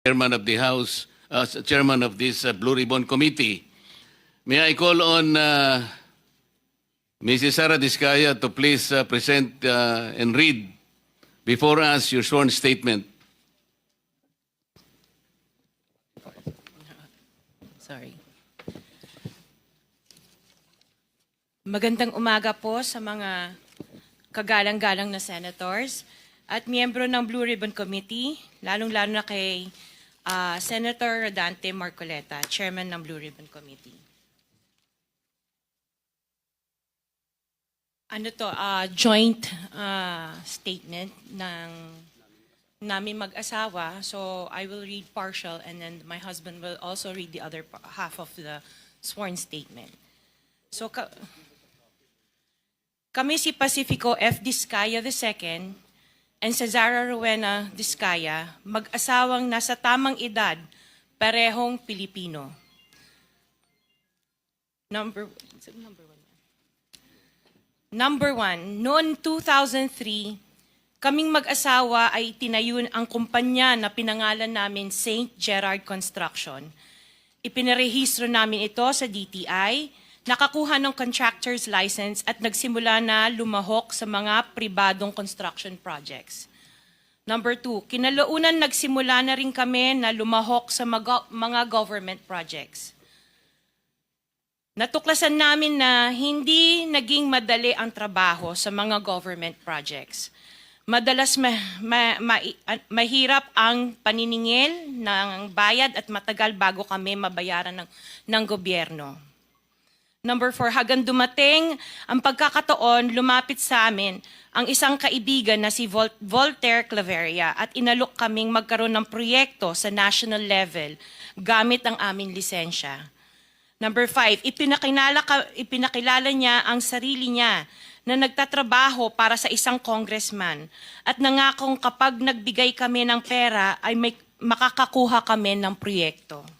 chairman of the House, uh, chairman of this uh, Blue Ribbon Committee. May I call on uh, Mrs. Sara Discaya to please uh, present uh, and read before us your sworn statement. Sorry. Magandang umaga po sa mga kagalang-galang na senators at miyembro ng Blue Ribbon Committee, lalong-lalo na kay ah, Senator Rodante Marcoleta, chairman ng Blue Ribbon Committee. Ano to, ah, joint ah, statement ng namin mag-asawa. So I will read partial and then my husband will also read the other half of the sworn statement. So ka- kami si Pacifico F. Discaya II and Cesara Rowena Discaya, mag-asawang nasa tamang edad, parehong Pilipino. Number, number one? Number one, noon 2003, kaming mag-asawa ay tinayun ang kumpanya na pinangalan namin St. Gerard Construction. Ipinarehistro namin ito sa DTI, nakakuha ng contractor's license at nagsimula na lumahok sa mga pribadong construction projects. Number two, kinalaunan nagsimula na rin kami na lumahok sa mga mga government projects. Natuklasan namin na hindi naging madali ang trabaho sa mga government projects. Madalas ma, ma- ma- ah, mahirap ang paniningil ng bayad at matagal bago kami mabayaran ng, ng gobyerno. Number four, hagang dumating ang pagkakataon, lumapit sa amin ang isang kaibigan na si Vol- Voltaire Claveria at inalok kaming magkaroon ng proyekto sa national level gamit ang aming lisensya. Number five, ipinakilala, ka, ipinakilala niya ang sarili niya na nagtatrabaho para sa isang congressman at nangakong kapag nagbigay kami ng pera ay may, makakakuha kami ng proyekto.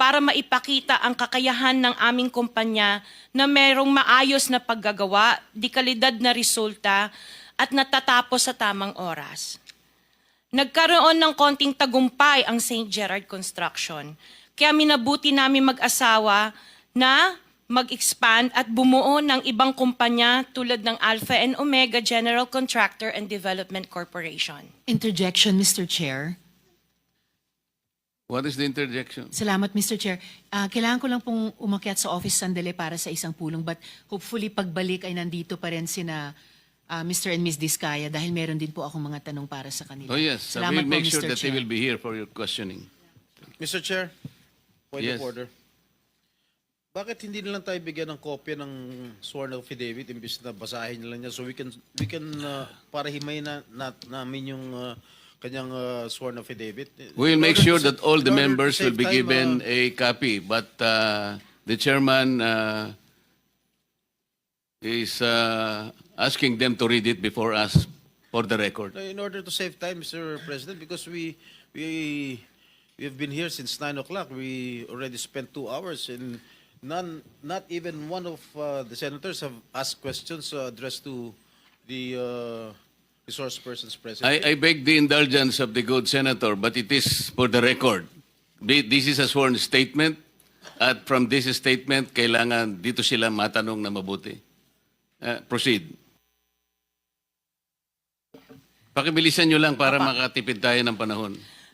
para maipakita ang kakayahan ng aming kumpanya na merong maayos na paggagawa, di kalidad na resulta, at natatapos sa tamang oras. Nagkaroon ng konting tagumpay ang St. Gerard Construction. Kaya minabuti namin mag-asawa na mag-expand at bumuo ng ibang kumpanya tulad ng Alpha and Omega General Contractor and Development Corporation. Interjection, Mr. Chair. What is the interjection? Salamat, Mr. Chair. Ah, kailangan ko lang pong umakyat sa office sandali para sa isang pulong but hopefully pagbalik ay nandito pa rin sina ah, Mr. and Ms. Diskaya dahil meron din po akong mga tanong para sa kanila. Oh yes, Salamat will make po, sure Mr. that they Chair. will be here for your questioning. Mr. Chair, point Yes. of order. Bakit hindi na lang tayo bigyan ng kopya ng sworn affidavit imbis na basahin nila niya so we can we can uh, para himayin na, na namin yung uh, kanyang uh, sworn affidavit. We will In make sure that all the members will be given uh, a copy, but uh, the chairman uh, is uh, asking them to read it before us for the record. in order to save time, Mr. President, because we we we have been here since nine o'clock. We already spent two hours, and none, not even one of uh, the senators have asked questions uh, addressed to the uh, resource persons present. I, I beg the indulgence of the good senator, but it is for the record. Thi- This is a sworn statement, at from this statement, kailangan dito sila matanong na mabuti. Uh, proceed. Pakibilisan nyo lang para makatipid tayo ng panahon.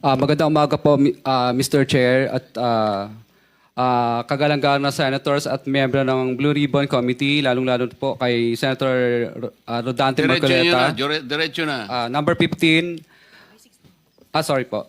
Ah, magandang umaga po, mi- ah, Mr. Chair at ah, ah, kagalang-galang na senators at miyembro ng Blue Ribbon Committee, lalong-lalo po kay Senator ah, Rodante Marcoleta. dire- diretso na. Ah, number 15. Ah, sorry po.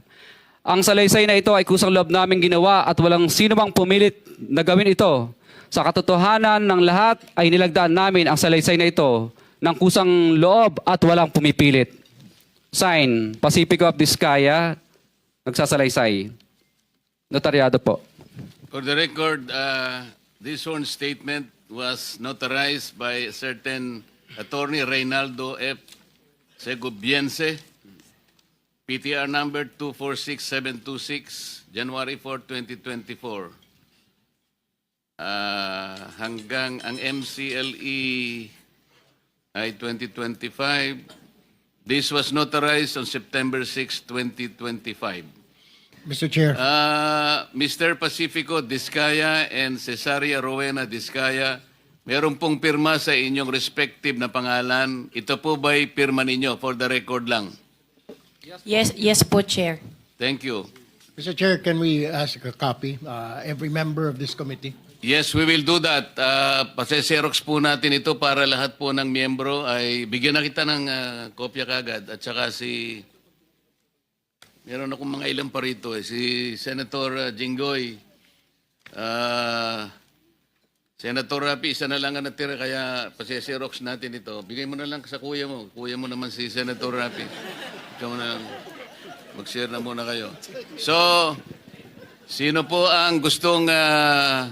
Ang salaysay na ito ay kusang loob namin ginawa at walang sino mang pumilit na gawin ito. Sa katotohanan ng lahat ay nilagdaan namin ang salaysay na ito ng kusang loob at walang pumipilit. Sign, Pacifico of Vizcaya, nagsasalaysay. Notaryado po. For the record, uh, this sworn statement was notarized by certain attorney Reynaldo F. Segubiense, PTR number 246726, January 4, 2024. Ah, hanggang ang MCLE ay 2025, This was notarized on September 6, 2025. Mr. Chair, Ah, Mr. Pacifico Discaya and Cesaria Rowena Discaya, meron pong pirma sa inyong respective na pangalan. Ito po ba'y pirma ninyo? For the record lang. Yes, yes po, Chair. Thank you. Mr. Chair, can we ask a copy, uh, every member of this committee? Yes, we will do that. Uh, Pase-xerox po natin ito para lahat po ng miyembro ay bigyan na kita ng ah, kopya kagad. At saka si, meron akong mga ilang pa rito eh. Si Senator ah, Jinggoy, ah, Senator Rapi, isa na lang ang natira kaya pase-xerox natin ito. Bigay mo na lang sa kuya mo. Kuya mo naman si Senator Rapi. Ikaw na lang. Mag-share na muna kayo. So, sino po ang gustong ah,